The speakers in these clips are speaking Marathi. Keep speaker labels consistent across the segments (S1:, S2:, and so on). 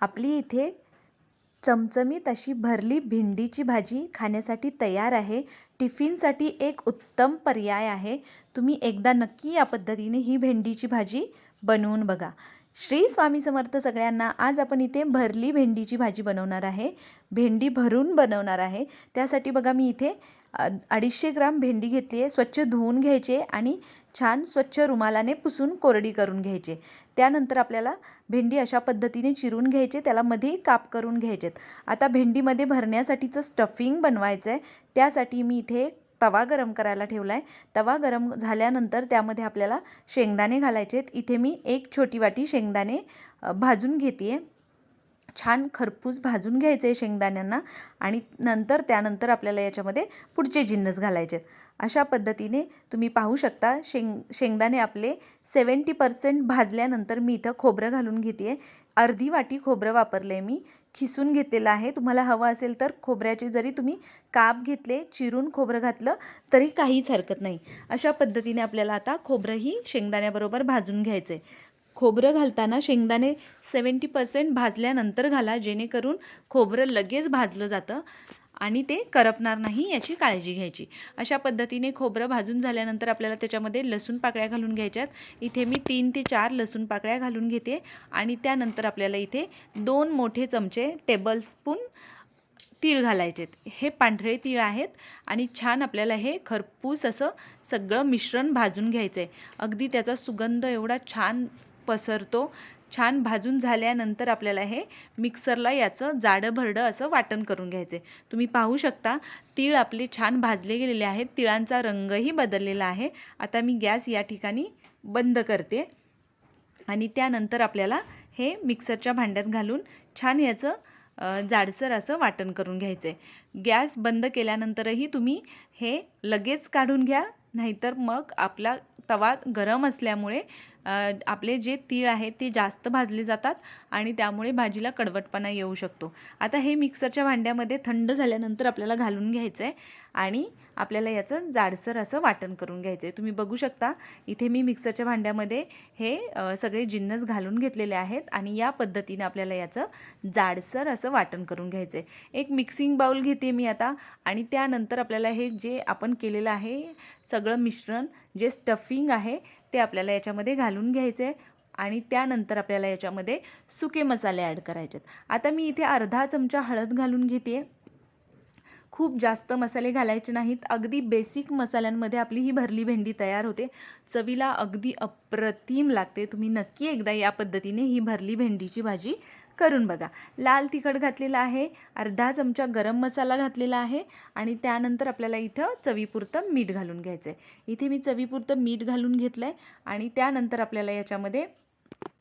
S1: आपली इथे चमचमीत अशी भरली भेंडीची भाजी खाण्यासाठी तयार आहे. टिफिनसाठी एक उत्तम पर्याय आहे. तुम्ही एकदा नक्की या पद्धतीने ही भेंडीची भाजी बनवून बघा. श्री स्वामी समर्थ सगळ्यांना आज आपण इथे भरली भेंडीची भाजी बनवणार आहे. भेंडी भरून बनवणार आहे. त्यासाठी बघा मी इथे अडीचशे ग्राम भेंडी घेतली आहे. स्वच्छ धुवून घ्यायचे आणि छान स्वच्छ रुमालाने पुसून कोरडी करून घ्यायचे. त्यानंतर आपल्याला भेंडी अशा पद्धतीने चिरून घ्यायचे. त्याला मध्ये काप करून घ्यायचेत. आता भेंडीमध्ये भरण्यासाठीचं स्टफिंग बनवायचं आहे त्यासाठी मी इथे तवा गरम करायला ठेवला आहे तवा गरम झाल्यानंतर त्यामध्ये आपल्याला शेंगदाणे घालायचे आहेत इथे मी एक छोटी वाटी शेंगदाणे भाजून घेते आहे छान खरपूस भाजून घ्यायचं आहे शेंगदाण्यांना आणि नंतर त्यानंतर आपल्याला याच्यामध्ये पुढचे जिन्नस घालायचे आहेत. अशा पद्धतीने तुम्ही पाहू शकता शेंग शेंगदाणे आपले सेवन्टी पर्सेंट भाजल्यानंतर मी इथं खोबरं घालून घेते आहे अर्धी वाटी खोबरं वापरलं आहे मी खिसून घेतलेलं आहे. तुम्हाला हवं असेल तर खोबऱ्याचे जरी तुम्ही काप घेतले चिरून खोबरं घातलं तरी काहीच हरकत नाही. अशा पद्धतीने आपल्याला आता खोबरंही शेंगदाण्याबरोबर भाजून घ्यायचं आहे खोबरं घालताना शेंगदाणे सेवन्टी पर्सेंट भाजल्यानंतर घाला जेणेकरून खोबरं लगेच भाजलं जातं आणि ते करपणार नाही याची काळजी घ्यायची. अशा पद्धतीने खोबरं भाजून झाल्यानंतर आपल्याला त्याच्यामध्ये लसूण पाकळ्या घालून घ्यायच्यात. इथे मी तीन ते चार लसूण पाकळ्या घालून घेते आणि त्यानंतर आपल्याला इथे दोन मोठे चमचे टेबलस्पून तीळ घालायचेत. हे पांढरे तीळ आहेत आणि छान आपल्याला हे खरपूस असं सगळं मिश्रण भाजून घ्यायचं आहे अगदी त्याचा सुगंध एवढा छान पसरतो. छान भाजून झाल्यानंतर आपल्याला हे मिक्सरला याचं जाडं भरडं असं वाटण करून घ्यायचं. आहे तुम्ही पाहू शकता तीळ आपले छान भाजले गेलेले आहेत. तिळांचा रंगही बदललेला आहे. आता मी गॅस या ठिकाणी बंद करते. आणि त्यानंतर आपल्याला हे मिक्सरच्या भांड्यात घालून छान याचं जाडसर असं वाटण करून घ्यायचं. आहे गॅस बंद केल्यानंतरही तुम्ही हे लगेच काढून घ्या. नाहीतर मग आपला तवा गरम असल्यामुळे आपले जे तीळ आहेत ते जास्त भाजले जातात आणि त्यामुळे भाजीला कडवटपणा येऊ शकतो. आता हे मिक्सरच्या भांड्यामध्ये थंड झाल्यानंतर आपल्याला घालून घ्यायचं आहे आणि आपल्याला याचं जाडसर असं वाटण करून घ्यायचं आहे तुम्ही बघू शकता इथे मी मिक्सरच्या भांड्यामध्ये हे सगळे जिन्नस घालून घेतलेले आहेत आणि या पद्धतीने आपल्याला याचं जाडसर असं वाटण करून घ्यायचं आहे एक मिक्सिंग बाउल घेते मी आता आणि त्यानंतर आपल्याला हे जे आपण केलेलं आहे सगळं मिश्रण जे स्टफिंग आहे ते आपल्याला याच्यामध्ये घालून घ्यायचं आहे आणि त्यानंतर आपल्याला याच्यामध्ये सुके मसाले ॲड करायचे आहेत आता मी इथे अर्धा चमचा हळद घालून घेते खूप जास्त मसाले घालायचे नाहीत. अगदी बेसिक मसाल्यांमध्ये आपली ही भरली भेंडी तयार होते. चवीला अगदी अप्रतिम लागते. तुम्ही नक्की एकदा या पद्धतीने ही भरली भेंडीची भाजी करून बघा. लाल तिखट घातलेलं आहे. अर्धा चमचा गरम मसाला घातलेला आहे. आणि त्यानंतर आपल्याला इथं चवीपुरतं मीठ घालून घ्यायचं आहे इथे मी चवीपुरतं मीठ घालून घेतलं आहे आणि त्यानंतर आपल्याला याच्यामध्ये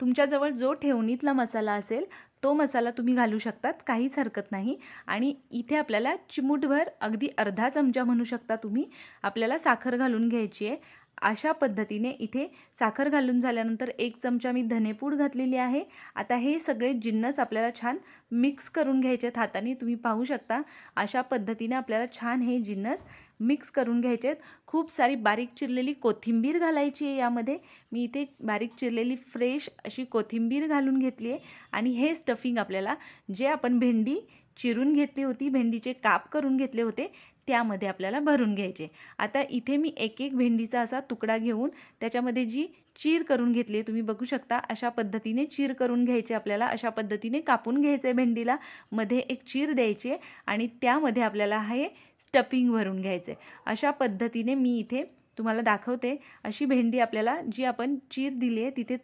S1: तुमच्याजवळ जो ठेवणीतला मसाला असेल तो मसाला तुम्ही घालू शकतात काहीच हरकत नाही. आणि इथे आपल्याला चिमूटभर अगदी अर्धा चमचा म्हणू शकता तुम्ही. आपल्याला साखर घालून घ्यायची आहे. अशा पद्धतीने इथे साखर घालून झाल्यानंतर एक चमचा मी धनेपूड घातलेली आहे. आता हे सगळे जिन्नस आपल्याला छान मिक्स करून घ्यायचे आहेत हाताने. तुम्ही पाहू शकता अशा पद्धतीने आपल्याला छान हे जिन्नस मिक्स करून घ्यायचे आहेत खूप सारी बारीक चिरलेली कोथिंबीर घालायची आहे यामध्ये. मी इथे बारीक चिरलेली फ्रेश अशी कोथिंबीर घालून घेतली आहे. आणि हे स्टफिंग आपल्याला जे आपण भेंडी चिरून घेतली होती भेंडीचे काप करून घेतले होते त्यामध्ये आपल्याला भरून घ्यायचे. आता इथे मी एक एक भेंडीचा असा तुकडा घेऊन त्याच्यामध्ये जी चीर करून घेतली आहे तुम्ही बघू शकता अशा पद्धतीने चीर करून घ्यायचे आपल्याला अशा पद्धतीने कापून घ्यायचं आहे भेंडीला मध्ये एक चीर द्यायची आणि त्यामध्ये आपल्याला हे स्टफिंग भरून घ्यायचं आहे अशा पद्धतीने मी इथे तुम्हाला दाखवते अशी भेंडी आपल्याला जी आपण चीर दिली आहे तिथे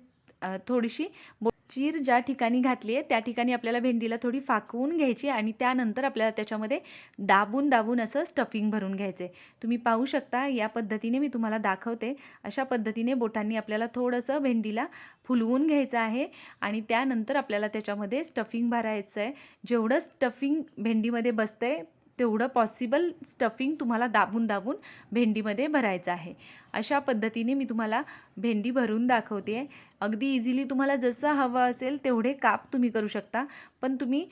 S1: थोडीशी बो चीर ज्या ठिकाणी घातली आहे त्या ठिकाणी आपल्याला भेंडीला थोडी फाकवून घ्यायची आणि त्यानंतर आपल्याला त्याच्यामध्ये दाबून दाबून असं स्टफिंग भरून घ्यायचं आहे. तुम्ही पाहू शकता या पद्धतीने मी तुम्हाला दाखवते. अशा पद्धतीने बोटांनी आपल्याला थोडंसं भेंडीला फुलवून घ्यायचं आहे आणि त्यानंतर आपल्याला त्याच्यामध्ये स्टफिंग भरायचं आहे. जेवढं स्टफिंग भेंडीमध्ये बसतं आहे तेवढं पॉसिबल स्टफिंग तुम्हाला दाबून दाबून भेंडीमध्ये भरायचं आहे. अशा पद्धतीने मी तुम्हाला भेंडी भरून दाखवते आहे अगदी इझिली तुम्हाला जसं हवं असेल तेवढे काप तुम्ही करू शकता. पण तुम्ही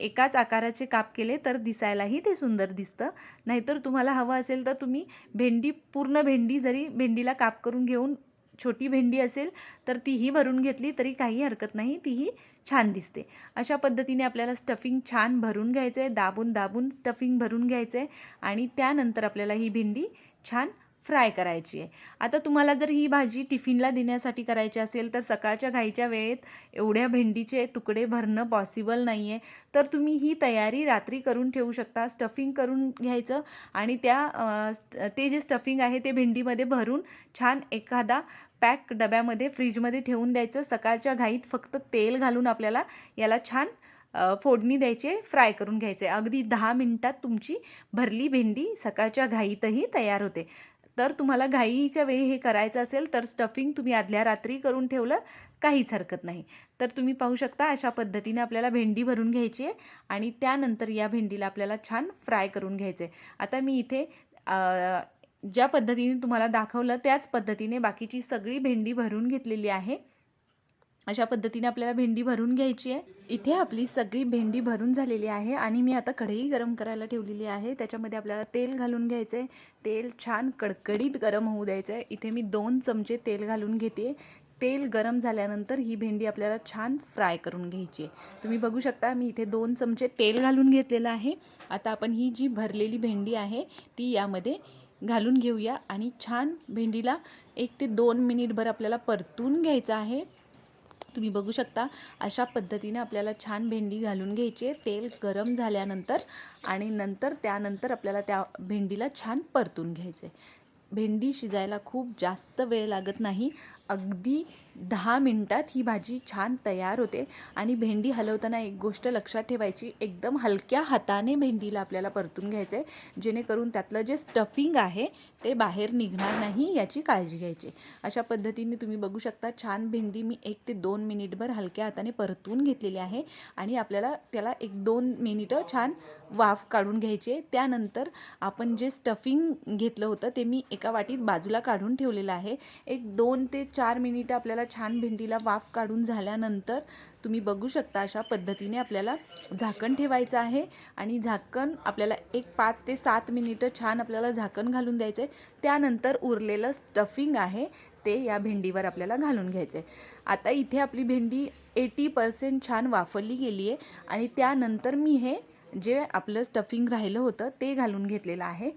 S1: एकाच आकाराचे काप केले तर दिसायलाही ते सुंदर दिसतं. नाहीतर तुम्हाला हवं असेल तर तुम्ही भेंडी पूर्ण भेंडी जरी भेंडीला काप करून घेऊन छोटी भेंडी असेल तर तीही भरून घेतली तरी काही हरकत नाही. तीही छान दिसते. अशा पद्धतीने आपल्याला स्टफिंग छान भरून घ्यायचं आहे दाबून दाबून स्टफिंग भरून घ्यायचं आहे आणि त्यानंतर आपल्याला ही भेंडी छान फ्राय करायची आहे. आता तुम्हाला जर ही भाजी टिफिनला देण्यासाठी करायची असेल तर सकाळच्या घाईच्या वेळेत एवढ्या भेंडीचे तुकडे भरणं पॉसिबल नाही आहे तर तुम्ही ही तयारी रात्री करून ठेवू शकता स्टफिंग करून घ्यायचं आणि त्या ते जे स्टफिंग आहे ते भेंडीमध्ये भरून छान एखादा पॅक डब्यामध्ये फ्रीजमध्ये ठेवून द्यायचं. सकाळच्या घाईत फक्त तेल घालून आपल्याला याला छान फोडणी द्यायचे फ्राय करून घ्यायचे. अगदी दहा मिनटात तुमची भरली भेंडी सकाळच्या घाईतही तयार होते. तर तुम्हाला घाईच्या वेळी हे करायचं असेल तर स्टफिंग तुम्ही आदल्या रात्री करून ठेवलं काहीच हरकत नाही. तर तुम्ही पाहू शकता अशा पद्धतीने आपल्याला भेंडी भरून घ्यायची आहे आणि त्यानंतर या भेंडीला आपल्याला छान फ्राय करून घ्यायचं आहे. आता मी इथे ज्या पद्धतीने तुम्हाला दाखवलं त्याच पद्धतीने बाकीची सगळी भेंडी भरून घेतलेली आहे. अशा पद्धतीने आपल्याला भेंडी भरून घ्यायची आहे. इथे आपली सगळी भेंडी भरून झालेली आहे आणि मी आता कढई गरम करायला ठेवलेली आहे. त्याच्यामध्ये आपल्याला तेल घालून घ्यायचं आहे तेल छान कडकडीत गरम होऊ द्यायचं आहे इथे मी दोन चमचे तेल घालून घेते. तेल गरम झाल्यानंतर ही भेंडी आपल्याला छान फ्राय करून घ्यायची आहे. तुम्ही बघू शकता मी इथे दोन चमचे तेल घालून घेतलेलं आहे. आता आपण ही जी भरलेली भेंडी आहे ती यामध्ये घालून घेऊया आणि छान भेंडीला एक ते दोन मिनिटभर आपल्याला परतून घ्यायचं आहे. तुम्ही बघू शकता. अशा पद्धतीने आपल्याला छान भेंडी घालून घ्यायची आहे. तेल गरम झाल्यानंतर आणि नंतर त्यानंतर आपल्याला त्या भेंडीला छान परतून घ्यायचे भेंडी शिजायला खूप जास्त वेळ लागत नाही. अगदी दहा मिनटात ही भाजी छान तयार होते. आणि भेंडी हलवताना एक गोष्ट लक्षात ठेवायची एकदम हलक्या हाताने भेंडीला आपल्याला परतून घ्यायचं आहे जेणेकरून त्यातलं जे स्टफिंग आहे ते बाहेर निघणार नाही याची काळजी घ्यायची. अशा पद्धतीने तुम्ही बघू शकता छान भेंडी मी एक ते दोन मिनिटभर हलक्या हाताने परतून घेतलेली आहे. आणि आपल्याला त्याला एक दोन मिनिटं छान वाफ काढून घ्यायचे त्यानंतर आपण जे स्टफिंग घेतलं होतं ते मी एका वाटीत बाजूला काढून ठेवलेलं आहे. एक दोन ते चार मिनिटं आपल्याला छान भेंडीला वाफ काढून झाल्यानंतर तुम्ही बघू शकता अशा पद्धतीने आपल्याला झाकण ठेवायचं आहे. आणि झाकण आपल्याला एक पाच ते सात मिनिटं छान आपल्याला झाकण घालून द्यायचं आहे त्यानंतर उरलेलं स्टफिंग आहे ते या भेंडीवर आपल्याला घालून घ्यायचं आहे आता इथे आपली भेंडी एटी पर्सेंट छान वाफरली गेली आहे आणि त्यानंतर मी हे जे आपलं स्टफिंग राहिलं होतं ते घालून घेतलेलं आहे.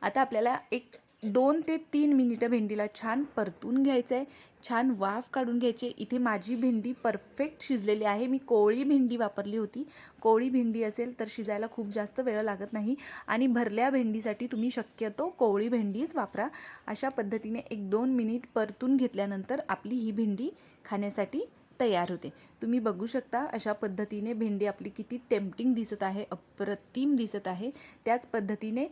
S1: आता आपल्याला एक दोन ते तीन मिनिटं भेंडीला छान परतून घ्यायचं आहे छान वाफ काढून घ्यायची. इथे माझी भेंडी परफेक्ट शिजलेली आहे. मी कोवळी भेंडी वापरली होती. कोवळी भेंडी असेल तर शिजायला खूप जास्त वेळ लागत नाही. आणि भरल्या भेंडीसाठी तुम्ही शक्यतो कोवळी भेंडीच वापरा. अशा पद्धतीने एक दोन मिनिट परतून घेतल्यानंतर आपली ही भेंडी खाण्यासाठी तयार होते. तुम्ही बघू शकता अशा पद्धतीने भेंडी आपली किती टेम्पटिंग दिसत आहे अप्रतिम दिसत आहे. त्याच पद्धतीने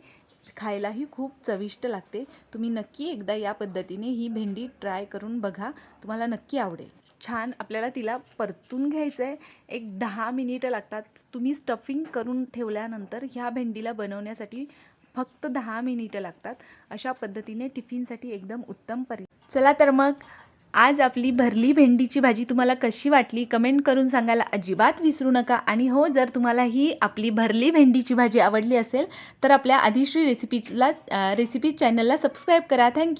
S1: खायलाही खूप चविष्ट लागते. तुम्ही नक्की एकदा या पद्धतीने ही भेंडी ट्राय करून बघा. तुम्हाला नक्की आवडेल. छान आपल्याला तिला परतून घ्यायचं आहे एक दहा मिनिटं लागतात. तुम्ही स्टफिंग करून ठेवल्यानंतर ह्या भेंडीला बनवण्यासाठी फक्त दहा मिनिटं लागतात. अशा पद्धतीने टिफिनसाठी एकदम उत्तम पर्याय चला तर मग आज आपली भरली भेंडीची भाजी तुम्हाला कशी वाटली कमेंट करून सांगायला अजिबात विसरू नका. आणि हो जर तुम्हाला ही आपली भरली भेंडीची भाजी आवडली असेल तर आपल्या आदिश्री रेसिपीजला रेसिपी चॅनलला सबस्क्राईब करा. Thank you